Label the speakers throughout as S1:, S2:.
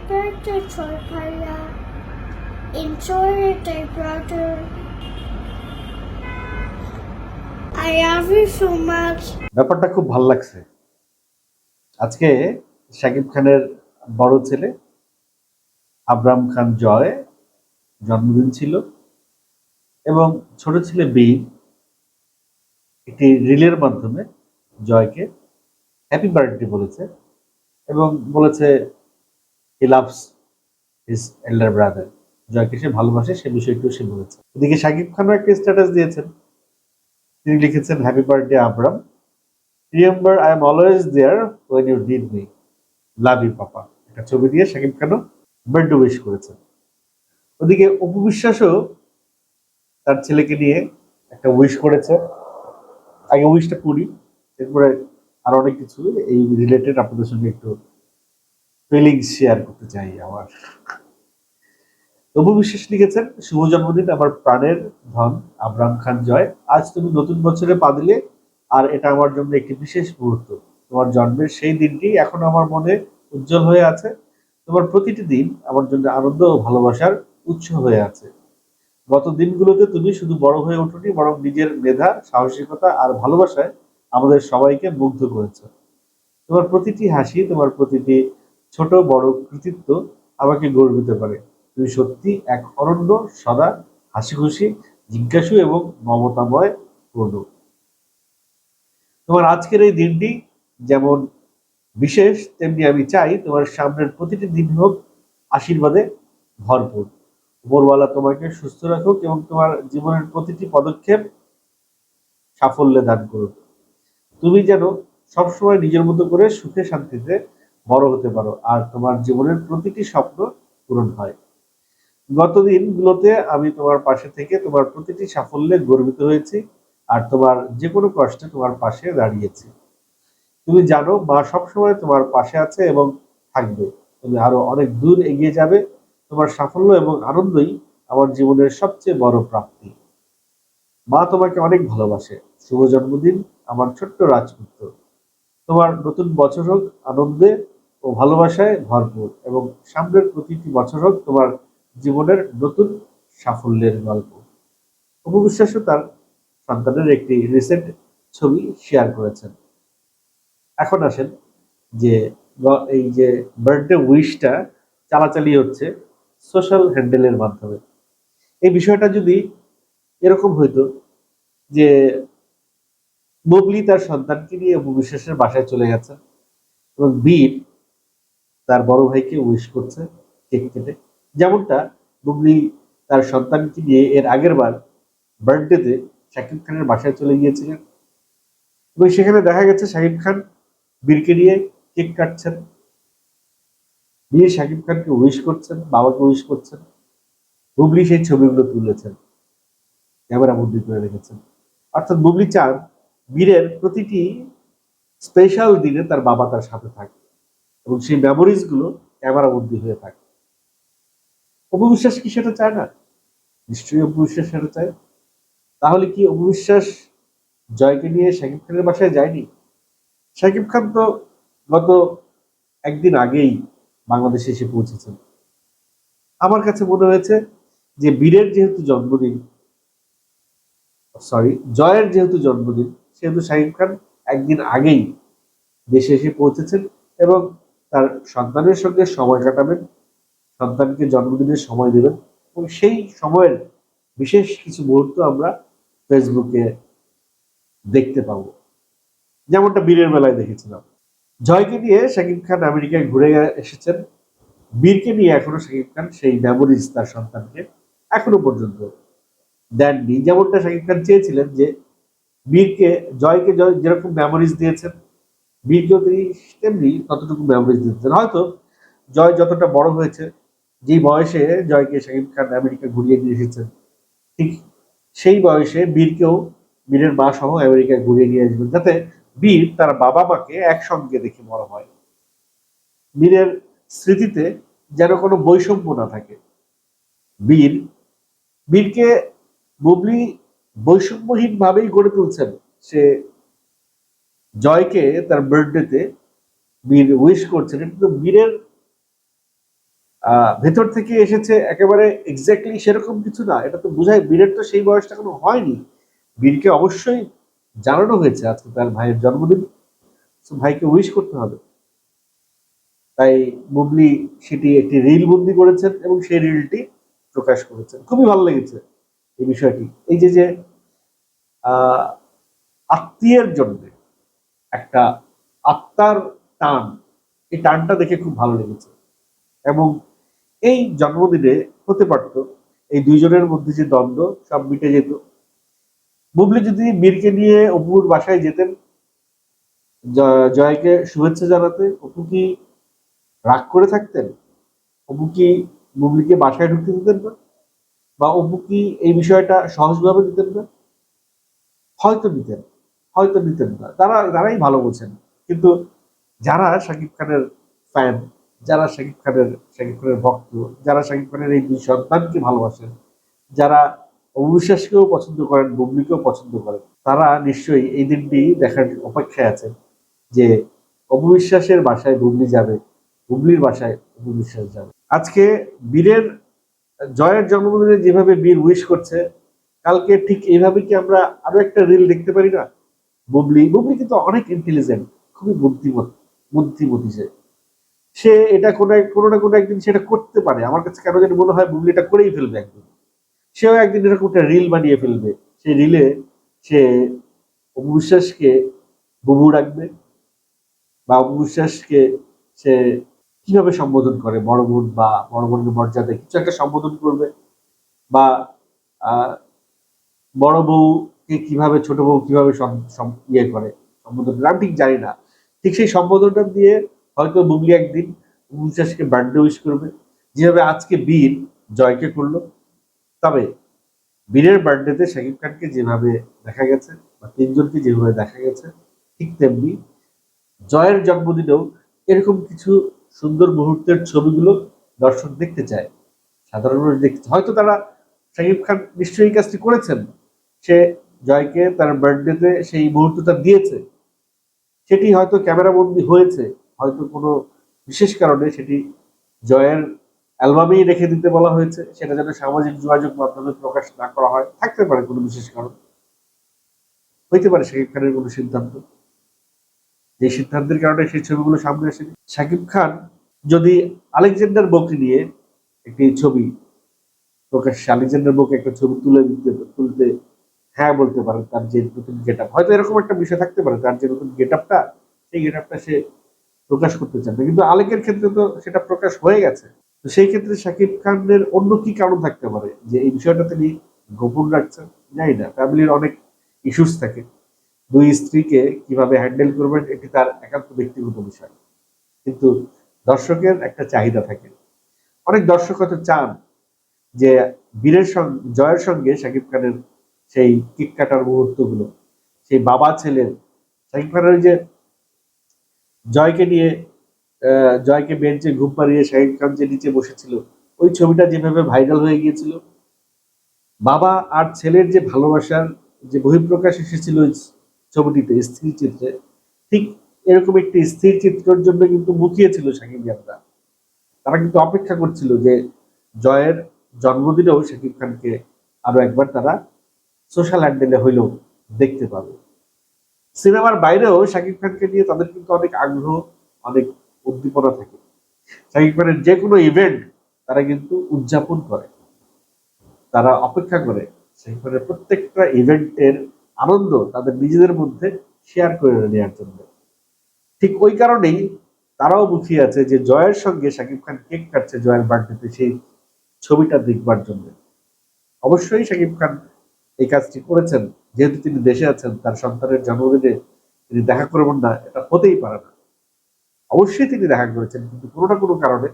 S1: Birthday, Troy Paya. Enjoy day, brother. I love you so much.
S2: ব্যাপারটা খুব ভালো লাগছে আজকে শাকিব খানের বড় ছেলে আবরাম খান জয় জন্মদিন ছিল এবং ছোট ছেলে বীর একটি রিলের মাধ্যমে জয়কে হ্যাপি বার্থডে বলেছে এবং বলেছে he loves his elder brother জয়কে সে ভালোবাসে, সে বিষয়টিও সে বলেছে। এদিকে শাকিব খানও একটা স্ট্যাটাস দিয়েছেন। তিনি লিখেছেন happy birthday AbRam remember I am always there when you did me love you papa একটা ছবি দিয়ে শাকিব খানও বার্থডে উইশ করেছেন। ওদিকে অপু বিশ্বাসও তার ছেলেকে নিয়ে একটা উইশ করেছে। আগে উইশটা করি, এরপরে আর অনেক কিছু এই রিলেটেড আপনাদের সঙ্গে একটু ফিলিংস শেয়ার করতে চাই আমার। অপু বিশ্বাস লিখেছেন, শুভ জন্মদিন, আমার প্রাণের ধন আবরাম খান জয়। আজ তুমি নতুন বছরে পা দিলে, আর এটা আমার জন্য একটি বিশেষ মুহূর্ত। তোমার জন্মের সেই দিনটি এখন আমার মনে উজ্জ্বল হয়ে আছে। তোমার প্রতিটি দিন আমার জন্য আনন্দ ও ভালোবাসার উৎস হয়ে আছে। গত দিনগুলোতে তুমি শুধু বড় হয়ে ওঠোনি, বরং নিজের মেধা, সাহসিকতা আর ভালোবাসায় আমাদের সবাইকে মুগ্ধ করেছে। তোমার প্রতিটি হাসি, তোমার প্রতিটি ছোট বড় কৃতিত্ব আমাকে গর্বিত করে। তুমি সত্যি এক অরণ্য সদা হাসি খুশি জিজ্ঞাসু এবং মমতাময় পূর্ণ তোমার আজকের এই দিনটি যেমন বিশেষ, তেমনি আমি চাই তোমার সামনের প্রতিটি দিন হোক আশীর্বাদে ভরপুর। উপরওয়ালা তোমাকে সুস্থ রাখুক এবং তোমার জীবনের প্রতিটি পদক্ষেপ সাফল্যে দান করুক। তুমি যেন সবসময় নিজের মতো করে সুখে শান্তিতে বড় হতে পারো। আর তোমার জীবনের প্রতিটি স্বপ্ন পূরণ হয়। গত দিনগুলোতে আমি তোমার পাশে থেকে তোমার প্রতিটি সাফল্যে গর্বিত হয়েছি আর তোমার যে কোনো কষ্টে তোমার পাশে দাঁড়িয়েছি। তুমি জানো, মা সবসময় তোমার পাশে আছে এবং থাকবে। তুমি আরও অনেক দূর এগিয়ে যাবে। তোমার সাফল্য এবং আনন্দই আমার জীবনের সবচেয়ে বড় প্রাপ্তি। মা তোমাকে অনেক ভালোবাসে। শুভ জন্মদিন, আমার ছোট্ট রাজপুত্র। তোমার নতুন বছর হোক, আনন্দে ও ভালোবাসায় ভরপুর এবং সামনের প্রতিটি বছর হোক তোমার জীবনের নতুন সাফল্যের গল্প। উপবিশ্বাসও তার সন্তানের একটি রিসেন্ট ছবি শেয়ার করেছেন। এখন আসেন যে এই যে বার্থডে উইশটা চালাচালি হচ্ছে সোশ্যাল হ্যান্ডেলের মাধ্যমে। এই বিষয়টা যদি এরকম হইতো যে ববলি তার সন্তানকে নিয়ে অপু বিশ্বাসের বাসায় চলে গেছে এবং বীর তার বড় ভাইকে উইশ করছে কেক কেটে। যেমনটা বুবলি তার সন্তানকে নিয়ে এর আগের বার বার্থডেতে শাকিব খানের বাসায় চলে গিয়েছিলেন। এবং সেখানে দেখা গেছে শাকিব খান বীরকে নিয়ে কেক কাটছেন। বীর শাকিব খানকে উইশ করছেন, বাবাকে উইশ করছেন। বুবলি সেই ছবিগুলো তুলেছেন ক্যামেরা বন্দি করে রেখেছেন। অর্থাৎ বুবলি চান বীরের প্রতিটি স্পেশাল দিনে তার বাবা তার সাথে থাকে। এবং সেই মেমোরিজগুলো ক্যামেরা বন্দি হয়ে থাকে। অপবিশ্বাস কি সেটা চায় না? নিশ্চয়ই অপবিশ্বাস সেটা চায়। তাহলে কি অপবিশ্বাস জয়কে নিয়ে শাকিব খানের বাসায় যায়নি? শাকিব খান তো গত একদিন আগেই বাংলাদেশে এসে পৌঁছেছেন। আমার কাছে মনে হয়েছে যে বীরের যেহেতু জন্মদিন সরি জয়ের যেহেতু জন্মদিন, সেহেতু শাকিব খান একদিন আগেই দেশে এসে পৌঁছেছেন এবং তার সন্তানের সঙ্গে সময় কাটাবেন, সন্তানকে জন্মদিনের সময় দেবেন এবং সেই সময়ের বিশেষ কিছু মুহূর্ত আমরা ফেসবুকে দেখতে পাবো। যেমনটা বীরের বেলায় দেখেছিলাম। জয়কে নিয়ে শাকিব খান আমেরিকায় ঘুরে এসেছেন। বীরকে নিয়ে এখনও শাকিব খান সেই মেমোরিজ তার সন্তানকে এখনও পর্যন্ত দেননি। যেমনটা শাকিব খান চেয়েছিলেন যে বীরকে, জয়কে জয় যেরকম মেমোরিজ দিয়েছেন তিনি তেমনি ততটুকু মেমোরিজ দিতেন হয়তো জয় যতটা বড় হয়েছে, যেই বয়সে জয়কে শাকিব খান আমেরিকা ঘুরিয়ে নিয়ে এসেছেন, ঠিক সেই বয়সে বীরকেও, বীরের মা সহ আমেরিকায় ঘুরিয়ে নিয়ে আসবেন, যাতে বীর তার বাবা মাকে একসঙ্গে দেখে বড় হয়। বীরের স্মৃতিতে যেন কোনো বৈষম্য না থাকে। বীর, বীরকে বুবলি বৈষম্যহীন ভাবেই গড়ে তুলছেন। সে জয়কে তার বার্থডেতে বীর উইশ করছেন কিন্তু বীরের ভেতর থেকে এসেছে একেবারে এক্স্যাক্টলি সেরকম কিছু না। এটা তো বোঝায় বীরের তো সেই বয়সটা কোনো হয়নি। বীরকে অবশ্যই জানানো হয়েছে আজকে তার ভাইয়ের জন্মদিন। ভাইকে উইশ করতে হবে। তাই বুবলি সেটি একটি রিল বন্দি করেছেন এবং সেই রিলটি প্রকাশ করেছেন। খুবই ভালো লেগেছে এই বিষয়টি। এই যে যে আত্মীয়ের জন্য একটা আত্মার টান, এই টানটা দেখে খুব ভালো লেগেছে। এবং এই জন্মদিনে হতে পারত, এই দুইজনের মধ্যে যে দ্বন্দ্ব, সব মিটে যেত। বুবলি, যদি বীরকে নিয়ে অপুর বাসায় যেতেন জয়কে শুভেচ্ছা জানাতে, অপু কি রাগ করে থাকতেন? অপু কি বুবলিকে বাসায় ঢুকতে দিতেন না? বা অপু কি এই বিষয়টা সহজভাবে দিতেন না? হয়তো দিতেন। হয়তো নিতেন না। তারা, তারাই ভালো বোঝেন। কিন্তু যারা শাকিব খানের ফ্যান যারা শাকিব খানের শাকিব খানের ভক্ত, যারা শাকিব খানের এই দুই সন্তানকে ভালোবাসেন, যারা অবিশ্বাসকেও পছন্দ করেন বুবলিকেও পছন্দ করেন, তারা নিশ্চয়ই এই দিনটি দেখার অপেক্ষায় আছেন যে অববিশ্বাসের বাসায় বুবলি যাবে বুবলির বাসায় অববিশ্বাস যাবে। আজকে বীরের জয়ের জন্মদিনে যেভাবে বীর উইশ করছে, কালকে ঠিক এইভাবে কি আমরা আরও একটা রিল দেখতে পারি না? বুবলি বুবলি কিন্তু অনেক ইন্টেলিজেন্ট খুবই বুদ্ধিমত, বুদ্ধিমতী সে। সে এটা কোনো কোনো না কোনো একদিন সেটা করতে পারে। আমার কাছে কেন জানি মনে হয় বুবলি এটা করেই ফেলবে একদিন। সেও একদিন এরকম একটা রিল বানিয়ে ফেলবে। সেই রিলে সে অববিশ্বাসকে বুবু রাখবে বা অববিশ্বাসকে সে কীভাবে সম্বোধন করে, বড় বোন বা বড় বোনের মর্যাদায় কিছু একটা সম্বোধন করবে বা বড় বড় বউকে কীভাবে ছোট বউ কীভাবে ইয়ে করে সম্বোধন করে আমি ঠিক জানি না। ঠিক সেই সম্বোধনটা দিয়ে হয়তো বুবলি একদিন বিশ্বাসকে বার্থডে উইশ করবে। যেভাবে আজকে বীর জয়কে করল। তবে বীরের বার্থডেতে শাকিব খানকে যেভাবে দেখা গেছে বা তিনজনকে যেভাবে দেখা গেছে, ঠিক তেমনি জয়ের জন্মদিনেও এরকম কিছু সুন্দর মুহূর্তের ছবিগুলো দর্শক দেখতে চায়, সাধারণ মানুষ দেখতে হয়তো তারা শাকিব খান নিশ্চয়ই কাজটি করেছেন। সে জয়কে তার বার্থডেতে সেই মুহূর্তটা দিয়েছে। সেটি হয়তো ক্যামেরা বন্দি হয়েছে। হয়তো কোনো বিশেষ কারণে সেটি জয়ের অ্যালবামেই রেখে দিতে বলা হয়েছে। সেটা যেন সামাজিক যোগাযোগ মাধ্যমে প্রকাশ না করা হয়। থাকতে পারে কোনো বিশেষ কারণ। হইতে পারে শাকিব খানের কোনো সিদ্ধান্ত। যে সিদ্ধান্তের কারণে সেই ছবিগুলো সামনে আসেনি। শাকিব খান যদি আলেকজান্ডার বউকে নিয়ে একটি ছবি প্রকাশ্যে, আলেকজান্ডার বউকে একটা ছবি তুলে দিতে, তুলতে হ্যাঁ বলতে পারেন তার যে নতুন গেট আপ হয়তো এরকম একটা বিষয় থাকতে পারে, তার যে নতুন গেট আপটা সেই গেট আপটা সে প্রকাশ করতে চান না। কিন্তু আলেকের ক্ষেত্রে তো সেটা প্রকাশ হয়ে গেছে। তো সেই ক্ষেত্রে শাকিব খানের অন্য কি কারণ থাকতে পারে? যে এই বিষয়টা তিনি গোপন রাখছেন? জানি না। ফ্যামিলির অনেক ইস্যুস থাকে। দুই স্ত্রীকে কীভাবে হ্যান্ডেল করবেন, এটি তার একান্ত ব্যক্তিগত বিষয়। কিন্তু দর্শকের একটা চাহিদা থাকে। অনেক দর্শক হয়তো চান যে বীরের সঙ্গে, জয়ের সঙ্গে শাকিব খানের সেই কিক কাটার মুহূর্তগুলো, সেই বাবা ছেলের ওই যে জয়কে নিয়ে জয়কে বেঞ্চে ঘুম পাড়িয়ে শাকিব খান যে নিচে বসেছিল, ওই ছবিটা যেভাবে ভাইরাল হয়ে গিয়েছিল, বাবা আর ছেলের যে ভালোবাসার যে বহিঃপ্রকাশ এসেছিল ওই ছবিটিতে, স্থির চিত্রে, ঠিক এরকম একটি স্থির চিত্রের জন্য কিন্তু মুখিয়েছিল শাকিব খানরা তারা কিন্তু অপেক্ষা করছিল যে জয়ের জন্মদিনেও শাকিব খানকে আরও একবার তারা সোশ্যাল হ্যান্ডেলে হইলেও দেখতে পাবে। সিনেমার বাইরেও শাকিব খানকে নিয়ে তাদের কিন্তু অনেক আগ্রহ, অনেক উদ্দীপনা থাকে। শাকিব খানের যে কোনো ইভেন্ট তারা কিন্তু উদযাপন করে। তারা অপেক্ষা করে শাকিব খানের প্রত্যেকটা ইভেন্টের আনন্দ তাদের নিজেদের মধ্যে শেয়ার করে নেওয়ার জন্য। ঠিক ওই কারণেই তারাও মুখিয়ে আছে যে জয়ের সঙ্গে শাকিব খান কেক কাটছে জয়ের বার্থডেতে সেই ছবিটা দেখবার জন্য। অবশ্যই শাকিব খান এই কাজটি করেছেন, যেহেতু তিনি দেশে আছেন, তার সন্তানের জন্মদিনে তিনি দেখা করবেন না, এটা হতেই পারে না। অবশ্যই তিনি দেখা করেছেন, কিন্তু কোনো না কোনো কারণে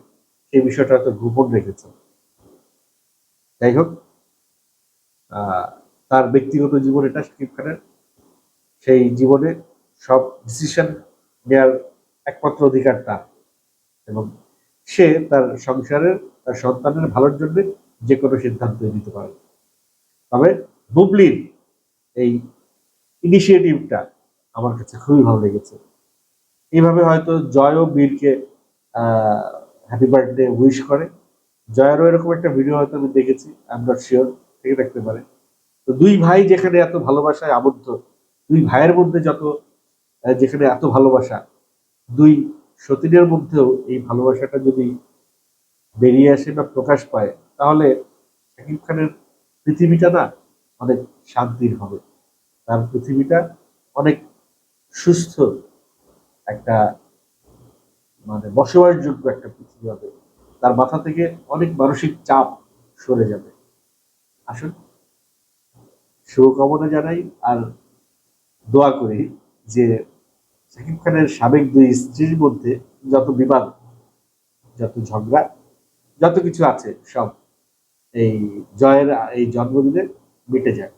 S2: সেই বিষয়টা হয়তো গোপন রেখেছেন। যাই হোক তার ব্যক্তিগত জীবন এটা শাকিব খানের সেই জীবনে সব ডিসিশন নেওয়ার একমাত্র অধিকার তার। এবং সে তার সংসারের, তার সন্তানের ভালোর জন্য যে কোনো সিদ্ধান্ত নিতে পারে। তবে বুবলির এই ইনিশিয়েটিভটা আমার কাছে খুবই ভালো লেগেছে। এইভাবে হয়তো জয় ও বীরকে হ্যাপি বার্থডে উইশ করে। জয়েরও এরকম একটা ভিডিও হয়তো আমি দেখেছি আই নট শিওর থেকে থাকতে পারে। তো দুই ভাই যেখানে এত ভালোবাসায় আবদ্ধ, দুই ভাইয়ের মধ্যে যত যেখানে এত ভালোবাসা, দুই সতীনের মধ্যেও এই ভালোবাসাটা যদি বেরিয়ে আসে বা প্রকাশ পায়, তাহলে শাকিব খানের পৃথিবীটা না অনেক শান্তির হবে। তার পৃথিবীটা অনেক সুস্থ একটা মানে বসবাসযোগ্য একটা পৃথিবী হবে। তার মাথা থেকে অনেক মানসিক চাপ সরে যাবে। আসুন, শুভকামনা জানাই আর দোয়া করি যে শাকিব খানের সাবেক দুই স্ত্রীর মধ্যে যত বিবাদ, যত ঝগড়া, যত কিছু আছে সব এই জয়ের, এই জন্মদিনে মিটে যাক